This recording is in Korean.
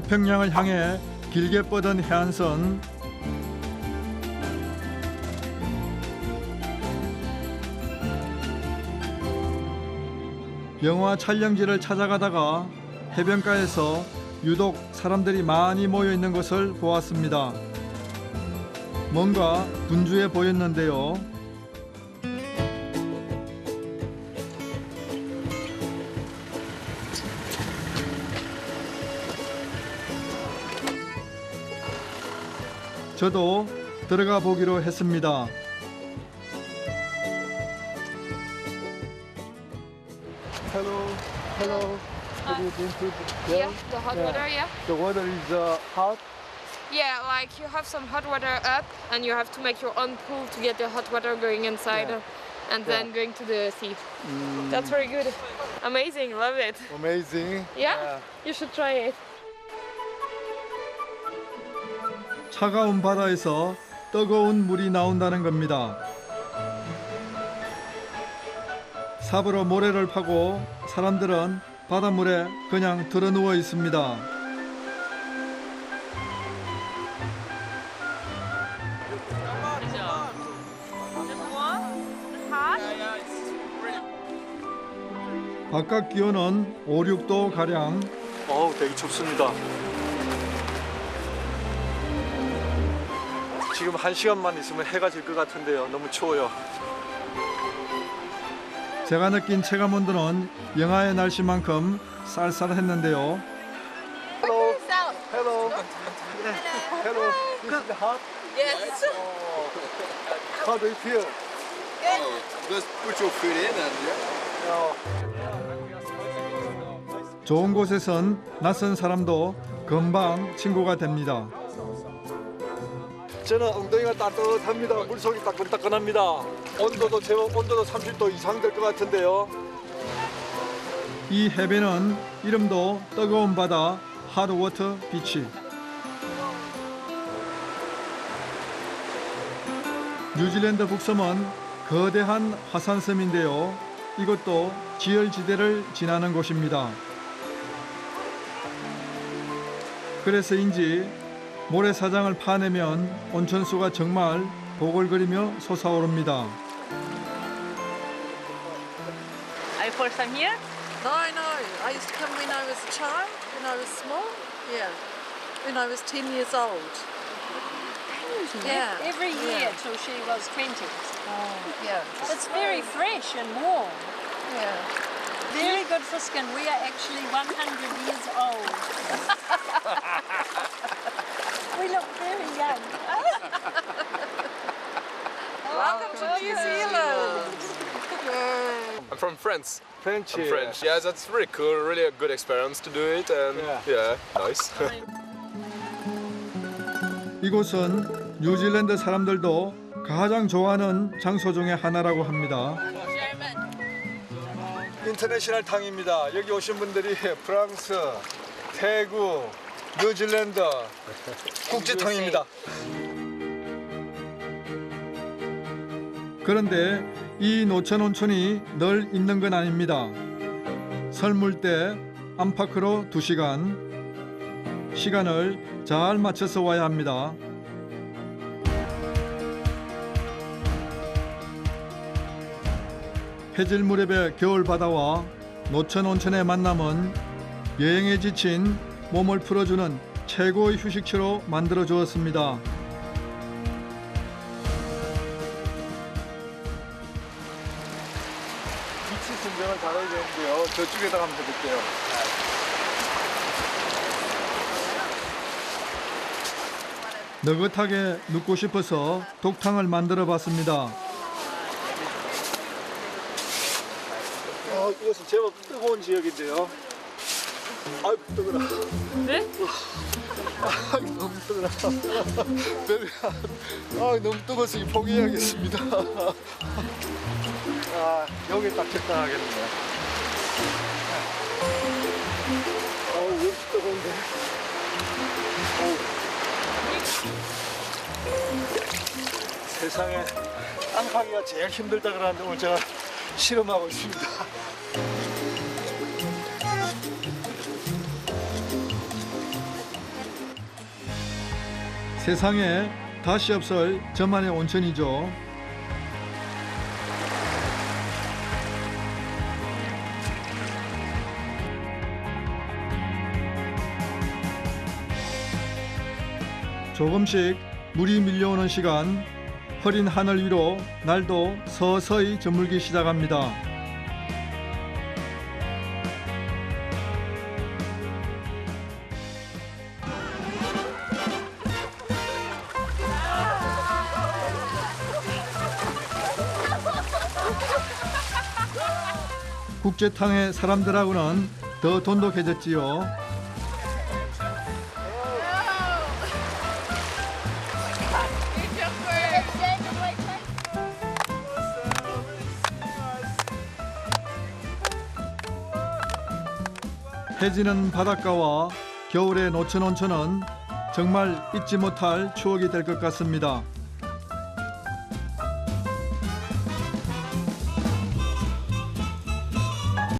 태평양을 향해 길게 뻗은 해안선 영화 촬영지를 찾아가다가 해변가에서 유독 사람들이 많이 모여 있는 것을 보았습니다. 뭔가 분주해 보였는데요. 저도 들어가 보기로 했습니다. Hello, hello. Have you been to the, Yeah, the hot Yeah. water, yeah. the water is uh, hot? Yeah, like you have some hot water up and you have to make your own pool to get the hot water going inside Yeah. and then going to the sea. Mm, That's very good. Amazing, love it. amazing. Yeah? You should try it. 차가운 바다에서 뜨거운 물이 나온다는 겁니다. 삽으로 모래를 파고 사람들은 바닷물에 그냥 들어 누워 있습니다. 바깥 기온은 5, 6도 가량. 어우, 되게 춥습니다. 지금 한 시간만 있으면 해가 질 것 같은데요. 너무 추워요. 제가 느낀 체감 온도는 영하의 날씨만큼 쌀쌀했는데요. Hello, hello. Hello. Is hot. Yes. How do you feel? Oh, just put your foot in and yeah. 어, 좋은 곳에선 낯선 사람도 금방 친구가 됩니다. 저는 엉덩이가 따뜻합니다. 물속이 따끈따끈합니다. 온도도 제 온도도 30도 이상 될 것 같은데요. 이 해변은 이름도 뜨거운 바다 핫워터 비치. 뉴질랜드 북섬은 거대한 화산섬인데요. 이것도 지열지대를 지나는 곳입니다. 그래서인지 모래사장을 파내면 온천수가 정말 보글거리며 솟아오릅니다. Are you first time here? No, no. I used to come when I was a child, when I was small. Yeah. When I was 10 years old. Yeah. Every year till she was 20. Yeah. It's very fresh and warm. Yeah. Very good for skin. We are actually 100 years old. We look very young. Welcome to New Zealand. I'm from France. 프렌치. I'm French. Yeah, that's really cool. Really a good experience to do it, and Yeah. yeah, nice. 이곳은 뉴질랜드 사람들도 가장 좋아하는 장소 중에 하나라고 합니다. 인터내셔널 탕입니다. 여기 오신 분들이 프랑스, 태국, 뉴질랜드 국제탕입니다. 그런데 이 노천 온천이 늘 있는 건 아닙니다. 설물 때 안팎으로 2시간 시간을 잘 맞춰서 와야 합니다. 해질 무렵의 겨울 바다와 노천 온천의 만남은 여행에 지친 몸을 풀어주는 최고의 휴식처로 만들어 주었습니다. 위치 선정을 잘해야 되는데요. 저쪽에다 한번 해볼게요. 느긋하게 눕고 싶어서 독탕을 만들어 봤습니다. 어, 이것은 제법 뜨거운 지역인데요. 아이 뜨거라. 네? 아 너무 뜨거라. 베리, 아 너무 뜨거워서 이 포기해야겠습니다. 아 여기 딱 적당하겠네요. 아 역시 뜨거운데. 어우. 세상에 땅 파기가 제일 힘들다 그러는데 오늘 제가 실험하고 있습니다. 세상에 다시 없을 저만의 온천이죠. 조금씩 물이 밀려오는 시간 흐린 하늘 위로 날도 서서히 저물기 시작합니다. 국제탕의 사람들하고는 더 돈독해졌지요. 해지는 바닷가와 겨울의 노천 온천은 정말 잊지 못할 추억이 될 것 같습니다.